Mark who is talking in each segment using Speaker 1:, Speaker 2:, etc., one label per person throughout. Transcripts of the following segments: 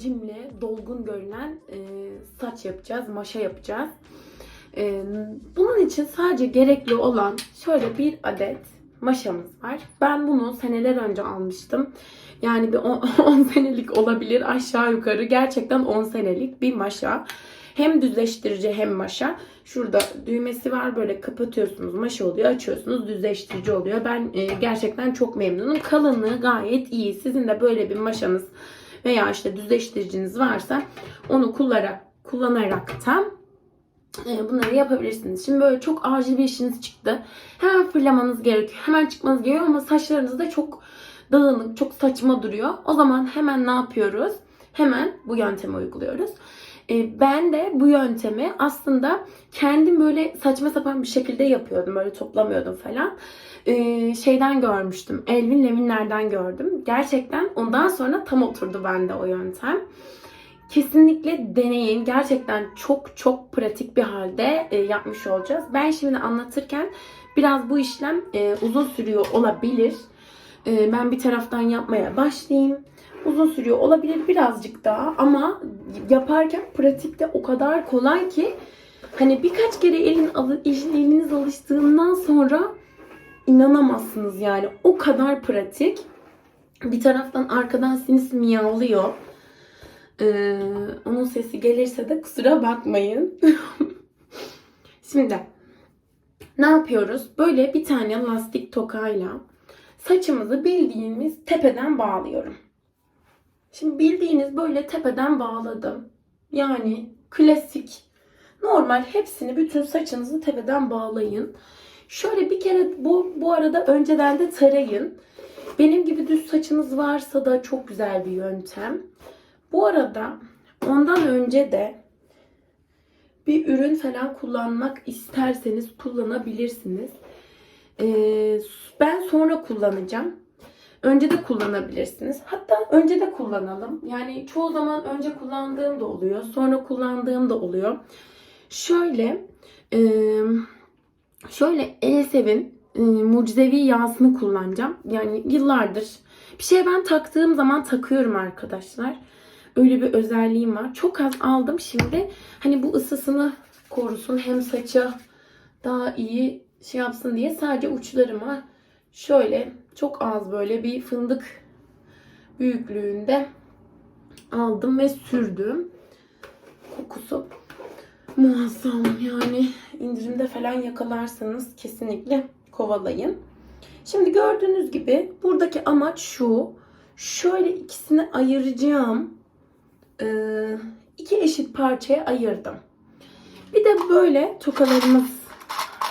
Speaker 1: hacimli, dolgun görünen e, saç yapacağız, maşa yapacağız. E, bunun için sadece gerekli olan şöyle bir adet maşamız var. Ben bunu seneler önce almıştım. Yani bir 10 senelik olabilir aşağı yukarı. Gerçekten 10 senelik bir maşa. Hem düzleştirici hem maşa. Şurada düğmesi var böyle kapatıyorsunuz maşa oluyor açıyorsunuz düzleştirici oluyor. Ben e, gerçekten çok memnunum. Kalınlığı gayet iyi. Sizin de böyle bir maşanız veya işte düzleştiriciniz varsa onu kullanarak kullanarak tam e, bunları yapabilirsiniz. Şimdi böyle çok acil bir işiniz çıktı. Hemen fırlamanız gerekiyor. Hemen çıkmanız gerekiyor ama saçlarınız da çok dağınık, çok saçma duruyor. O zaman hemen ne yapıyoruz? Hemen bu yöntemi uyguluyoruz. E, Ben de bu yöntemi aslında kendim böyle saçma sapan bir şekilde yapıyordum. Böyle toplamıyordum falan. E, Şeyden görmüştüm. Elvin Levinler'den gördüm. Gerçekten ondan sonra tam oturdu bende o yöntem. Kesinlikle deneyin. Gerçekten çok çok pratik bir halde e, yapmış olacağız. Ben şimdi anlatırken biraz bu işlem e, uzun sürüyor olabilir. E, ben bir taraftan yapmaya başlayayım. Uzun sürüyor olabilir birazcık daha ama yaparken pratikte o kadar kolay ki hani birkaç kere elin eliniz alıştığından sonra inanamazsınız yani. O kadar pratik. Bir taraftan arkadan sinis miyavlıyor. Ee, onun sesi gelirse de kusura bakmayın. Şimdi ne yapıyoruz? Böyle bir tane lastik tokayla saçımızı bildiğimiz tepeden bağlıyorum. Şimdi bildiğiniz böyle tepeden bağladım. Yani klasik normal hepsini bütün saçınızı tepeden bağlayın. Şöyle bir kere bu bu arada önceden de tarayın. Benim gibi düz saçınız varsa da çok güzel bir yöntem. Bu arada ondan önce de bir ürün falan kullanmak isterseniz kullanabilirsiniz. Ee, ben sonra kullanacağım. Önce de kullanabilirsiniz. Hatta önce de kullanalım. Yani çoğu zaman önce kullandığım da oluyor. Sonra kullandığım da oluyor. Şöyle şöyle Elsev'in mucizevi yağsını kullanacağım. Yani yıllardır bir şeye ben taktığım zaman takıyorum arkadaşlar. Öyle bir özelliğim var. Çok az aldım şimdi. Hani bu ısısını korusun hem saça daha iyi şey yapsın diye sadece uçlarıma şöyle çok az böyle bir fındık büyüklüğünde aldım ve sürdüm. Kokusu muazzam yani indirimde falan yakalarsanız kesinlikle kovalayın. Şimdi gördüğünüz gibi buradaki amaç şu. Şöyle ikisini ayıracağım. Ee, iki eşit parçaya ayırdım. Bir de böyle tokalarımız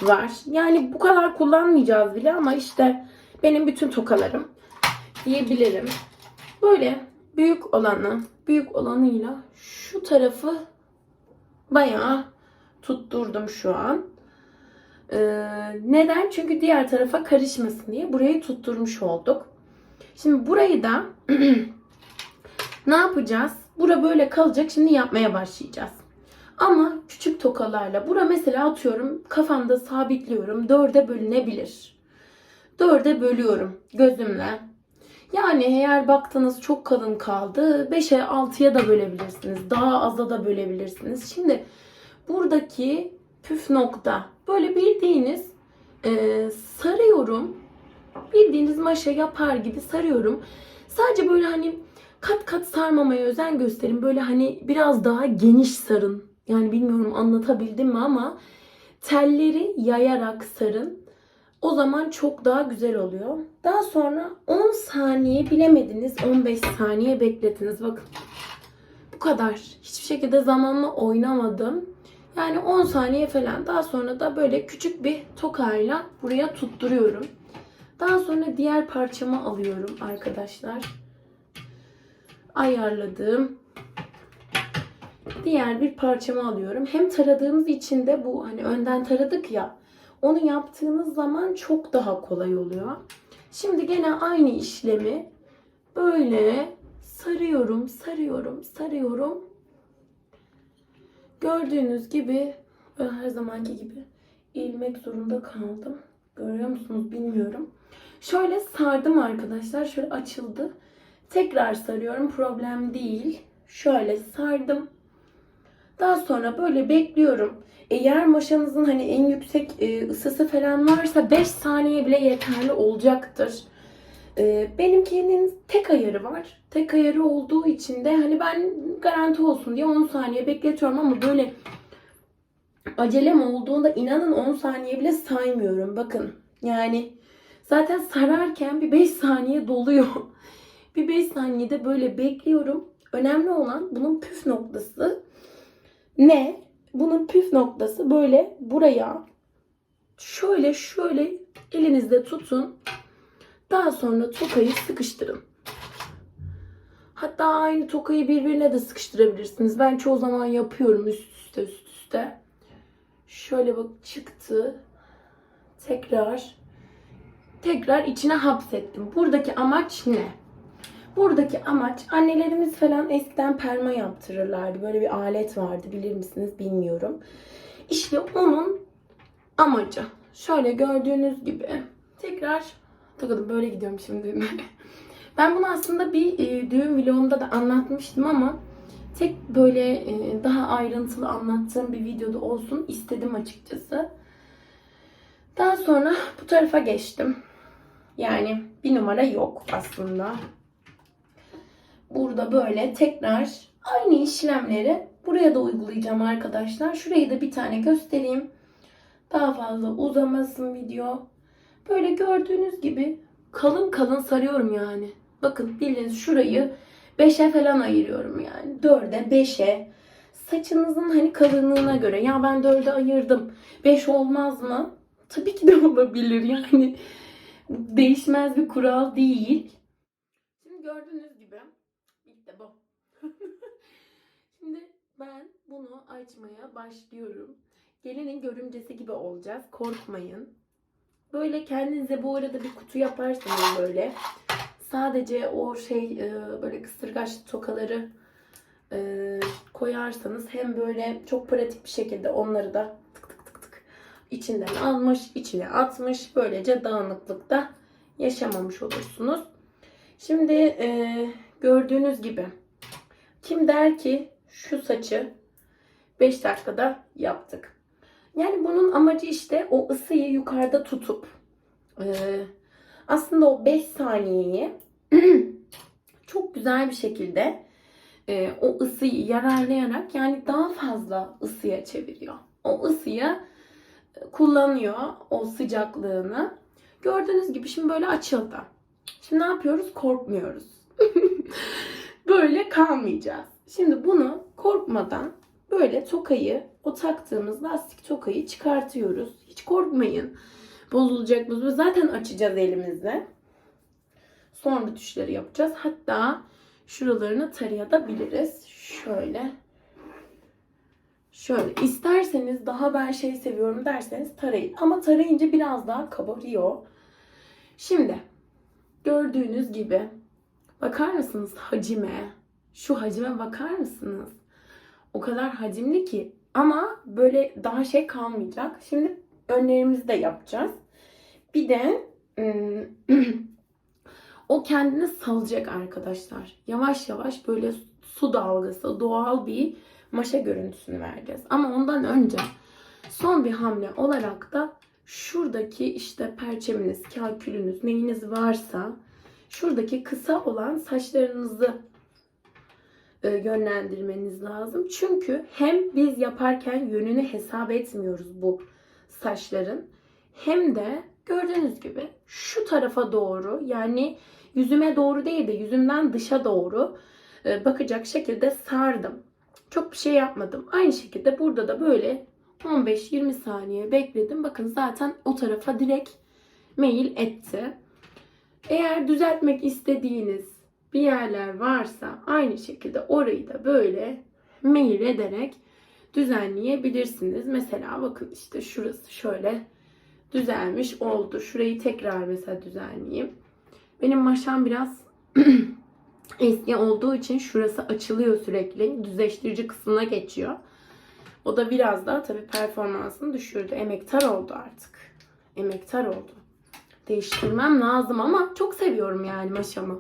Speaker 1: var. Yani bu kadar kullanmayacağız bile ama işte benim bütün tokalarım diyebilirim. Böyle büyük olanı, büyük olanıyla şu tarafı bayağı tutturdum şu an. Ee, neden? Çünkü diğer tarafa karışmasın diye burayı tutturmuş olduk. Şimdi burayı da ne yapacağız? Bura böyle kalacak. Şimdi yapmaya başlayacağız. Ama küçük tokalarla bura mesela atıyorum kafamda sabitliyorum. Dörde bölünebilir. Dörde bölüyorum gözümle. Yani eğer baktınız çok kalın kaldı 5'e 6'ya da bölebilirsiniz. Daha aza da bölebilirsiniz. Şimdi buradaki püf nokta böyle bildiğiniz e, sarıyorum. Bildiğiniz maşa yapar gibi sarıyorum. Sadece böyle hani kat kat sarmamaya özen gösterin. Böyle hani biraz daha geniş sarın. Yani bilmiyorum anlatabildim mi ama telleri yayarak sarın. O zaman çok daha güzel oluyor. Daha sonra 10 saniye bilemediniz 15 saniye bekletiniz. Bakın bu kadar. Hiçbir şekilde zamanla oynamadım. Yani 10 saniye falan. Daha sonra da böyle küçük bir tokayla buraya tutturuyorum. Daha sonra diğer parçamı alıyorum arkadaşlar. Ayarladım. Diğer bir parçamı alıyorum. Hem taradığımız için de bu hani önden taradık ya. Onu yaptığınız zaman çok daha kolay oluyor. Şimdi gene aynı işlemi böyle sarıyorum, sarıyorum, sarıyorum. Gördüğünüz gibi ben her zamanki gibi ilmek zorunda kaldım. Görüyor musunuz bilmiyorum. Şöyle sardım arkadaşlar. Şöyle açıldı. Tekrar sarıyorum. Problem değil. Şöyle sardım. Daha sonra böyle bekliyorum. Eğer maşanızın hani en yüksek e, ısısı falan varsa 5 saniye bile yeterli olacaktır. E, benimkinin tek ayarı var. Tek ayarı olduğu için de hani ben garanti olsun diye 10 saniye bekletiyorum ama böyle acelem olduğunda inanın 10 saniye bile saymıyorum. Bakın yani zaten sararken bir 5 saniye doluyor. bir 5 saniyede böyle bekliyorum. Önemli olan bunun püf noktası ne? Bunun püf noktası böyle buraya şöyle şöyle elinizde tutun. Daha sonra tokayı sıkıştırın. Hatta aynı tokayı birbirine de sıkıştırabilirsiniz. Ben çoğu zaman yapıyorum üst üste üst üste. Şöyle bak çıktı. Tekrar tekrar içine hapsettim. Buradaki amaç ne? Buradaki amaç annelerimiz falan eskiden perma yaptırırlardı. Böyle bir alet vardı bilir misiniz bilmiyorum. İşte onun amacı. Şöyle gördüğünüz gibi tekrar takıldım böyle gidiyorum şimdi. ben bunu aslında bir e, düğün vlogumda da anlatmıştım ama tek böyle e, daha ayrıntılı anlattığım bir videoda olsun istedim açıkçası. Daha sonra bu tarafa geçtim. Yani bir numara yok aslında burada böyle tekrar aynı işlemleri buraya da uygulayacağım arkadaşlar. Şurayı da bir tane göstereyim. Daha fazla uzamasın video. Böyle gördüğünüz gibi kalın kalın sarıyorum yani. Bakın bildiğiniz şurayı 5'e falan ayırıyorum yani. 4'e 5'e. Saçınızın hani kalınlığına göre. Ya ben 4'e ayırdım. 5 olmaz mı? Tabii ki de olabilir yani. Değişmez bir kural değil. Şimdi gördüğünüz gibi işte bu. Şimdi bunu açmaya başlıyorum. Gelinin görümcesi gibi olacağız. Korkmayın. Böyle kendinize bu arada bir kutu yaparsanız böyle. Sadece o şey e, böyle kısırgaç tokaları e, koyarsanız hem böyle çok pratik bir şekilde onları da tık tık tık tık içinden almış, içine atmış. Böylece dağınıklıkta yaşamamış olursunuz. Şimdi e, gördüğünüz gibi kim der ki şu saçı 5 dakikada yaptık. Yani bunun amacı işte o ısıyı yukarıda tutup e, aslında o 5 saniyeyi çok güzel bir şekilde e, o ısıyı yararlayarak yani daha fazla ısıya çeviriyor. O ısıyı kullanıyor o sıcaklığını. Gördüğünüz gibi şimdi böyle açıldı. Şimdi ne yapıyoruz? Korkmuyoruz. böyle kalmayacağız. Şimdi bunu korkmadan böyle tokayı, o taktığımız lastik tokayı çıkartıyoruz. Hiç korkmayın. Bozulacak mı? Zaten açacağız elimizle. Sonra tuşları yapacağız. Hatta şuralarını tarayabiliriz. Şöyle. Şöyle isterseniz daha ben şey seviyorum derseniz tarayın. Ama tarayınca biraz daha kabarıyor. Şimdi gördüğünüz gibi bakar mısınız hacime? Şu hacime bakar mısınız? O kadar hacimli ki ama böyle daha şey kalmayacak. Şimdi önlerimizi de yapacağız. Bir de o kendini salacak arkadaşlar. Yavaş yavaş böyle su dalgası, doğal bir maşa görüntüsünü vereceğiz. Ama ondan önce son bir hamle olarak da şuradaki işte perçeminiz, kalkülünüz, neyiniz varsa şuradaki kısa olan saçlarınızı yönlendirmeniz lazım. Çünkü hem biz yaparken yönünü hesap etmiyoruz bu saçların hem de gördüğünüz gibi şu tarafa doğru yani yüzüme doğru değil de yüzümden dışa doğru e, bakacak şekilde sardım. Çok bir şey yapmadım. Aynı şekilde burada da böyle 15-20 saniye bekledim. Bakın zaten o tarafa direkt mail etti. Eğer düzeltmek istediğiniz bir yerler varsa aynı şekilde orayı da böyle mail ederek düzenleyebilirsiniz. Mesela bakın işte şurası şöyle düzelmiş oldu. Şurayı tekrar mesela düzenleyeyim. Benim maşam biraz eski olduğu için şurası açılıyor sürekli. Düzleştirici kısmına geçiyor. O da biraz daha tabii performansını düşürdü. Emektar oldu artık. Emektar oldu. değiştirmem lazım ama çok seviyorum yani maşamı.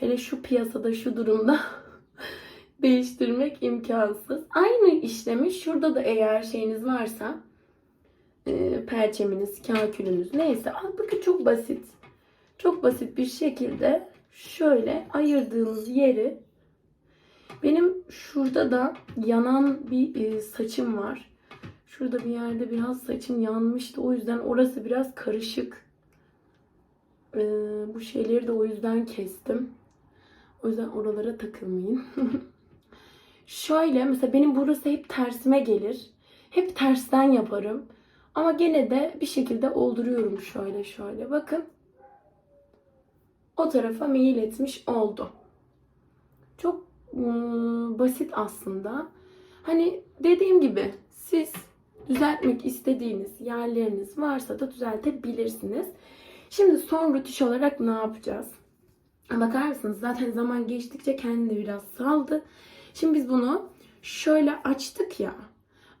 Speaker 1: Hele şu piyasada şu durumda değiştirmek imkansız. Aynı işlemi şurada da eğer şeyiniz varsa e, perçeminiz, kakülünüz neyse bakın çok basit. Çok basit bir şekilde şöyle ayırdığınız yeri benim şurada da yanan bir e, saçım var. Şurada bir yerde biraz saçım yanmıştı. O yüzden orası biraz karışık. E, bu şeyleri de o yüzden kestim. O yüzden oralara takılmayın. Şöyle mesela benim burası hep tersime gelir. Hep tersten yaparım. Ama gene de bir şekilde olduruyorum şöyle şöyle. Bakın. O tarafa meyil etmiş oldu. Çok ım, basit aslında. Hani dediğim gibi siz düzeltmek istediğiniz yerleriniz varsa da düzeltebilirsiniz. Şimdi son rütüş olarak ne yapacağız? Bakar mısınız? Zaten zaman geçtikçe kendini biraz saldı. Şimdi biz bunu şöyle açtık ya.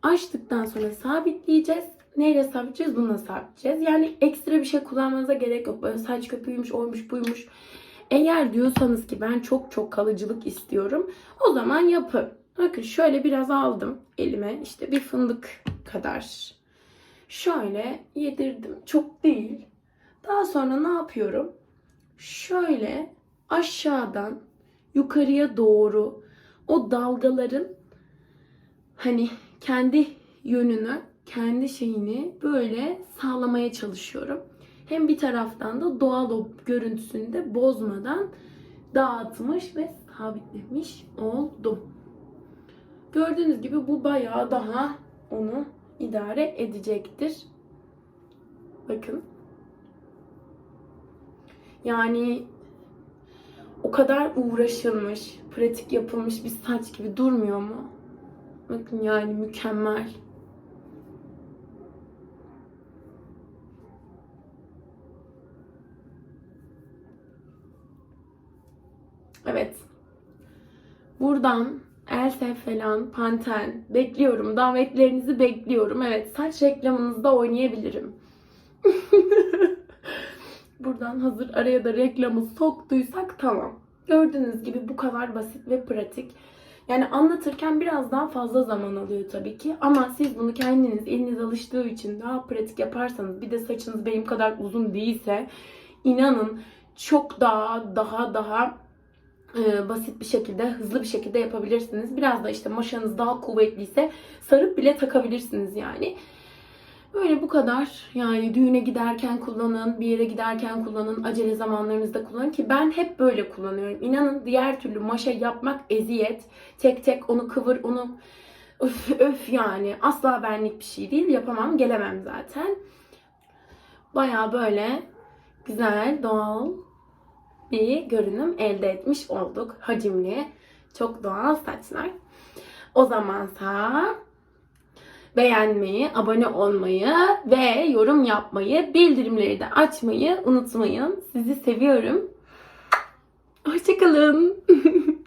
Speaker 1: Açtıktan sonra sabitleyeceğiz. Neyle sabitleyeceğiz? Bununla sabitleyeceğiz. Yani ekstra bir şey kullanmanıza gerek yok. Böyle saç köpüğüymüş, oymuş, buymuş. Eğer diyorsanız ki ben çok çok kalıcılık istiyorum. O zaman yapın. Bakın şöyle biraz aldım elime. işte bir fındık kadar. Şöyle yedirdim. Çok değil. Daha sonra ne yapıyorum? Şöyle aşağıdan yukarıya doğru o dalgaların hani kendi yönünü, kendi şeyini böyle sağlamaya çalışıyorum. Hem bir taraftan da doğal o görüntüsünü de bozmadan dağıtmış ve sabitlemiş oldum. Gördüğünüz gibi bu bayağı daha onu idare edecektir. Bakın. Yani o kadar uğraşılmış, pratik yapılmış bir saç gibi durmuyor mu? Bakın yani mükemmel. Evet. Buradan Else falan, Panten bekliyorum. Davetlerinizi bekliyorum. Evet, saç reklamınızda oynayabilirim. Buradan hazır araya da reklamı soktuysak tamam. Gördüğünüz gibi bu kadar basit ve pratik. Yani anlatırken biraz daha fazla zaman alıyor tabii ki. Ama siz bunu kendiniz eliniz alıştığı için daha pratik yaparsanız bir de saçınız benim kadar uzun değilse inanın çok daha daha daha e, basit bir şekilde, hızlı bir şekilde yapabilirsiniz. Biraz da işte maşanız daha kuvvetliyse sarıp bile takabilirsiniz yani. Böyle bu kadar. Yani düğüne giderken kullanın, bir yere giderken kullanın, acele zamanlarınızda kullanın ki ben hep böyle kullanıyorum. İnanın diğer türlü maşa yapmak eziyet. Tek tek onu kıvır, onu öf öf yani. Asla benlik bir şey değil. Yapamam, gelemem zaten. Baya böyle güzel, doğal bir görünüm elde etmiş olduk. Hacimli, çok doğal saçlar. O zamansa beğenmeyi, abone olmayı ve yorum yapmayı, bildirimleri de açmayı unutmayın. Sizi seviyorum. Hoşçakalın.